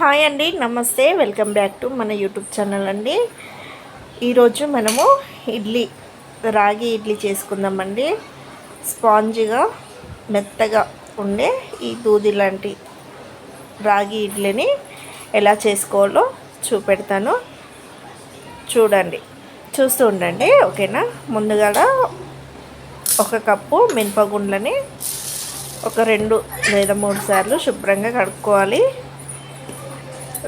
Hi అండి నమస్తే. Welcome back to మన యూట్యూబ్ ఛానల్ అండి. ఈరోజు మనము ఇడ్లీ రాగి ఇడ్లీ చేసుకుందామండి. స్పాంజిగా మెత్తగా ఉండే ఈ దూది లాంటి రాగి ఇడ్లీని ఎలా చేసుకోవాలో చూపెడతాను. చూడండి చూస్తూ ఉండండి ఓకేనా? ముందుగా ఒక కప్పు మినపగుండ్లని ఒక రెండు లేదా మూడు సార్లు శుభ్రంగా కడుక్కోవాలి.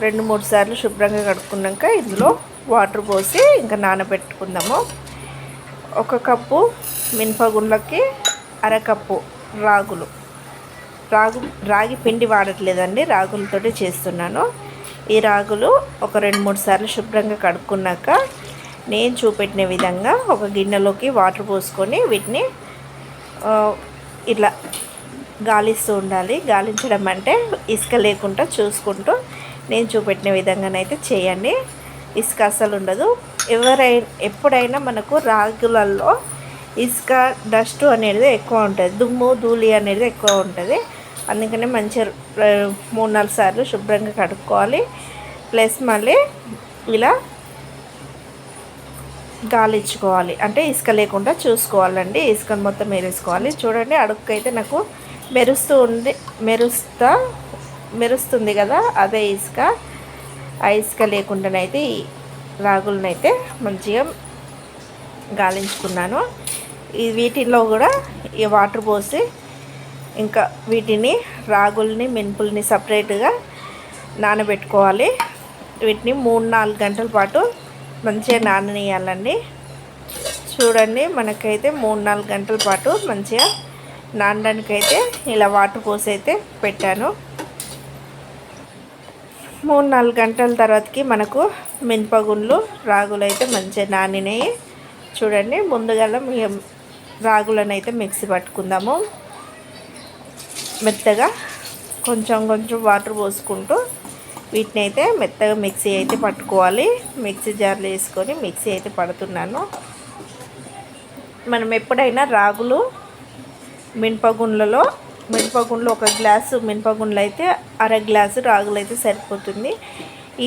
రెండు మూడు సార్లు శుభ్రంగా కడుక్కున్నాక ఇందులో వాటర్ పోసి ఇంకా నానబెట్టుకుందాము. ఒక కప్పు మినపగుండ్లకి అరకప్పు రాగులు. రాగు రాగి పిండి వాడట్లేదండి రాగులతోటి చేస్తున్నాను. ఈ రాగులు ఒక రెండు మూడు సార్లు శుభ్రంగా కడుక్కున్నాక నేను చూపెట్టిన విధంగా ఒక గిన్నెలోకి వాటర్ పోసుకొని వీటిని ఇట్లా గాలిస్తూ ఉండాలి. గాలించడం అంటే ఇసుక లేకుండా చూసుకుంటూ నేను చూపెట్టిన విధంగానైతే చేయండి. ఇసుక అసలు ఉండదు. ఎవరైనా ఎప్పుడైనా మనకు రాగులలో ఇసుక డస్ట్ అనేది ఎక్కువ ఉంటుంది. దుమ్ము ధూళి అనేది ఎక్కువ ఉంటుంది. అందుకనే మంచిగా మూడు నాలుగు సార్లు శుభ్రంగా కడుక్కోవాలి. ప్లస్ మళ్ళీ ఇలా గాలిచ్చుకోవాలి అంటే ఇసుక లేకుండా చూసుకోవాలండి. ఇసుకను మొత్తం మెరుసుకోవాలి చూడండి అడుక్కైతే నాకు మెరుస్తూ ఉంది మెరుస్తా మెరుస్తుంది కదా అదే ఇసుక. ఆ ఇసుక లేకుండానైతే ఈ రాగులనైతే మంచిగా గాలించుకున్నాను. ఈ వీటిలో కూడా ఈ వాటర్ పోసి ఇంకా వీటిని రాగుల్ని మెంపుల్ని సపరేట్గా నానబెట్టుకోవాలి. వీటిని మూడు నాలుగు గంటల పాటు మంచిగా నాననీయాలండి. చూడండి మనకైతే మూడు నాలుగు గంటల పాటు మంచిగా నానడానికి అయితే ఇలా వాటర్ పోసి అయితే పెట్టాను. మూడు నాలుగు గంటల తర్వాతకి మనకు మినపగుండ్లు రాగులు అయితే మంచిగా నానినాయి. చూడండి ముందుగా రాగులను అయితే మిక్సీ పట్టుకుందాము. మెత్తగా కొంచెం కొంచెం వాటర్ పోసుకుంటూ వీటిని అయితే మెత్తగా మిక్సీ అయితే పట్టుకోవాలి. మిక్సీ జార్లు వేసుకొని మిక్సీ అయితే పడుతున్నాను. మనం ఎప్పుడైనా రాగులు మినపగుండ్లలో మినపగుండ్లు ఒక గ్లాసు మినపగుండ్లు అయితే అర గ్లాసు రాగులు అయితే సరిపోతుంది.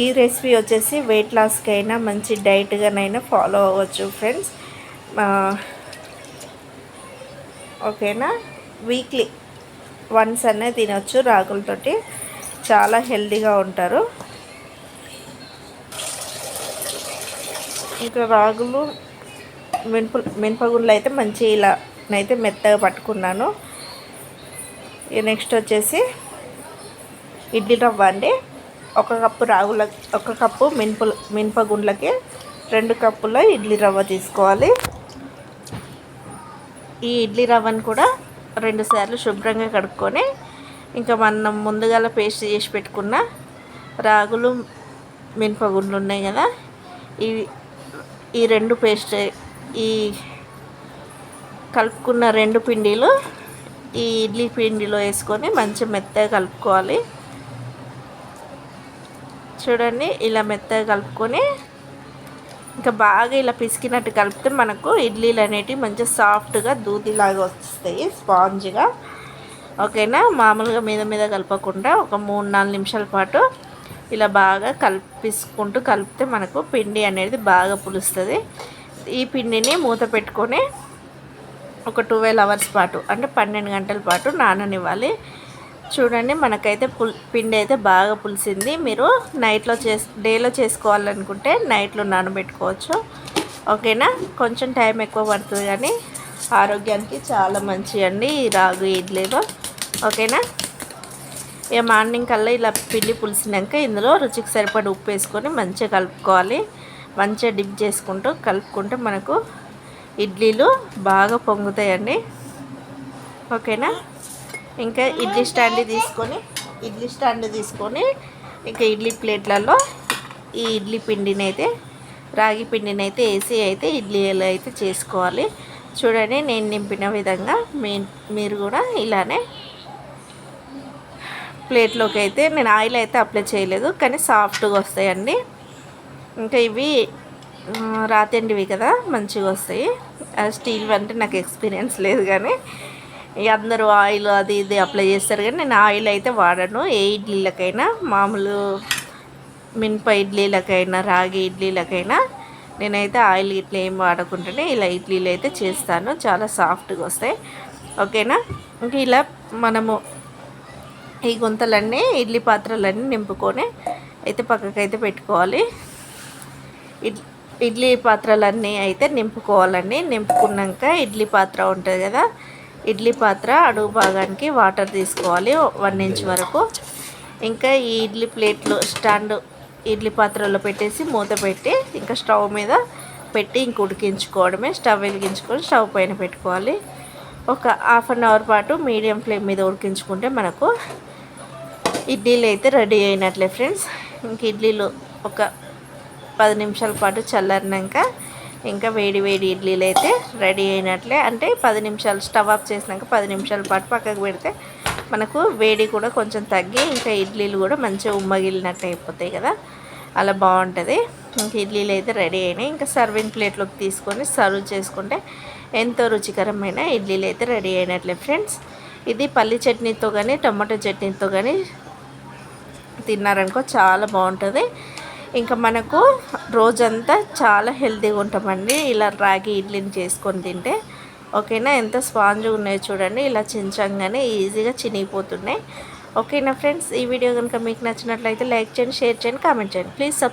ఈ రెసిపీ వచ్చేసి వెయిట్ లాస్కి అయినా మంచి డైట్గానైనా ఫాలో అవ్వచ్చు ఫ్రెండ్స్ ఓకేనా? వీక్లీ వన్స్ అనే తినవచ్చు రాగులతోటి చాలా హెల్దీగా ఉంటారు. ఇంకా రాగులు మినప మినపగుండ్లు అయితే మంచి ఇలా అయితే మెత్తగా పట్టుకున్నాను. నెక్స్ట్ వచ్చేసి ఇడ్లీ రవ్వ అండి. ఒక కప్పు రాగుల ఒక కప్పు మినప మినపగుండ్లకి రెండు కప్పుల ఇడ్లీ రవ్వ తీసుకోవాలి. ఈ ఇడ్లీ రవ్వను కూడా రెండు సార్లు శుభ్రంగా కడుక్కొని ఇంకా మనం ముందుగా పేస్ట్ చేసి పెట్టుకున్న రాగులు మినపగుండ్లు ఉన్నాయి కదా. ఈ ఈ రెండు పేస్ట్ ఈ కలుపుకున్న రెండు పిండిలు ఈ ఇడ్లీ పిండిలో వేసుకొని మంచి మెత్తగా కలుపుకోవాలి. చూడండి ఇలా మెత్తగా కలుపుకొని ఇంకా బాగా ఇలా పిసికినట్టు కలిపితే మనకు ఇడ్లీలు అనేటివి మంచిగా సాఫ్ట్గా దూదిలాగా వస్తాయి స్పాంజ్గా. ఓకేనా? మామూలుగా మీద మీద కలపకుండా ఒక మూడు నాలుగు నిమిషాల పాటు ఇలా బాగా కలిపిసుకుంటూ కలిపితే మనకు పిండి అనేది బాగా పులుస్తుంది. ఈ పిండిని మూత పెట్టుకొని ఒక ట్వెల్వ్ అవర్స్ పాటు అంటే పన్నెండు గంటల పాటు నాననివ్వాలి. చూడండి మనకైతే పుల్ పిండి అయితే బాగా పులిసింది. మీరు నైట్లో చేస్ డేలో చేసుకోవాలనుకుంటే నైట్లో నానబెట్టుకోవచ్చు. ఓకేనా? కొంచెం టైం ఎక్కువ పడుతుంది కానీ ఆరోగ్యానికి చాలా మంచి అండి ఈ రాగు ఇడ్లీలో. ఓకేనా? ఇక మార్నింగ్ కల్లా ఇలా పిండి పులిసినాక ఇందులో రుచికి సరిపడి ఉప్పు వేసుకొని మంచిగా కలుపుకోవాలి. మంచిగా డిప్ చేసుకుంటూ కలుపుకుంటే మనకు ఇడ్లీలు బాగా పొంగుతాయండి. ఓకేనా? ఇంకా ఇడ్లీ స్టాండ్ తీసుకొని ఇడ్లీ స్టాండ్ తీసుకొని ఇంకా ఇడ్లీ ప్లేట్లలో ఈ ఇడ్లీ పిండిని అయితే రాగి పిండిని అయితే వేసి అయితే ఇడ్లీలు అయితే చేసుకోవాలి. చూడండి నేను నింపిన విధంగా మీ మీరు కూడా ఇలానే ప్లేట్లోకి అయితే నేను ఆయిల్ అయితే అప్లై చేయలేదు కానీ సాఫ్ట్గా వస్తాయండి. ఇంకా ఇవి రాతండివి కదా మంచిగా వస్తాయి. స్టీల్ అంటే నాకు ఎక్స్పీరియన్స్ లేదు కానీ అందరూ ఆయిల్ అది ఇది అప్లై చేస్తారు కానీ నేను ఆయిల్ అయితే వాడను. ఏ ఇడ్లీలకైనా మామూలు మినప ఇడ్లీలకైనా రాగి ఇడ్లీలకైనా నేనైతే ఆయిల్ ఇట్లా ఏం వాడకుండానే ఇలా ఇడ్లీలు అయితే చేస్తాను. చాలా సాఫ్ట్గా వస్తాయి. ఓకేనా? ఇంక ఇలా మనము ఈ గుంతలన్నీ ఇడ్లీ పాత్రలన్నీ నింపుకొని అయితే పక్కకైతే పెట్టుకోవాలి. ఇడ్లీ ఇడ్లీ పాత్రలన్నీ అయితే నింపుకోవాలండి. నింపుకున్నాక ఇడ్లీ పాత్ర ఉంటుంది కదా ఇడ్లీ పాత్ర అడుగు భాగానికి వాటర్ తీసుకోవాలి వన్ ఇంచ్ వరకు. ఇంకా ఈ ఇడ్లీ ప్లేట్లు స్టాండ్ ఇడ్లీ పాత్రలో పెట్టేసి మూత పెట్టి ఇంకా స్టవ్ మీద పెట్టి ఇంక ఉడికించుకోవడమే. స్టవ్ వెలిగించుకొని స్టవ్ పైన పెట్టుకోవాలి. ఒక హాఫ్ అన్ అవర్ పాటు మీడియం ఫ్లేమ్ మీద ఉడికించుకుంటే మనకు ఇడ్లీలు అయితే రెడీ అయినట్లే ఫ్రెండ్స్. ఇంక ఇడ్లీలు ఒక పది నిమిషాల పాటు చల్లారినాక ఇంకా వేడి వేడి ఇడ్లీలు అయితే రెడీ అయినట్లే. అంటే పది నిమిషాలు స్టవ్ ఆఫ్ చేసినాక పది నిమిషాల పాటు పక్కకు పెడితే మనకు వేడి కూడా కొంచెం తగ్గి ఇంకా ఇడ్లీలు కూడా మంచిగా ఉమ్మగిలినట్టు అయిపోతాయి కదా. అలా బాగుంటుంది. ఇంక ఇడ్లీలు అయితే రెడీ అయినాయి. ఇంకా సర్వింగ్ ప్లేట్లోకి తీసుకొని సర్వ్ చేసుకుంటే ఎంతో రుచికరమైన ఇడ్లీలు అయితే రెడీ అయినట్లే ఫ్రెండ్స్. ఇది పల్లి చట్నీతో కానీ టమాటో చట్నీతో కానీ తిన్నారనుకో చాలా బాగుంటుంది. ఇంకా మనకు రోజంతా చాలా హెల్తీగా ఉంటామండి. ఇలా రాగి ఇడ్లీని చేసుకొని తింటే ఓకేనా? ఎంత స్పాంజ్గా ఉన్నాయో చూడండి. ఇలా చించంగానే ఈజీగా చినిగిపోతున్నాయి. ఓకేనా ఫ్రెండ్స్? ఈ వీడియో కనుక మీకు నచ్చినట్లయితే లైక్ చేయండి షేర్ చేయండి కామెంట్ చేయండి. Please subscribe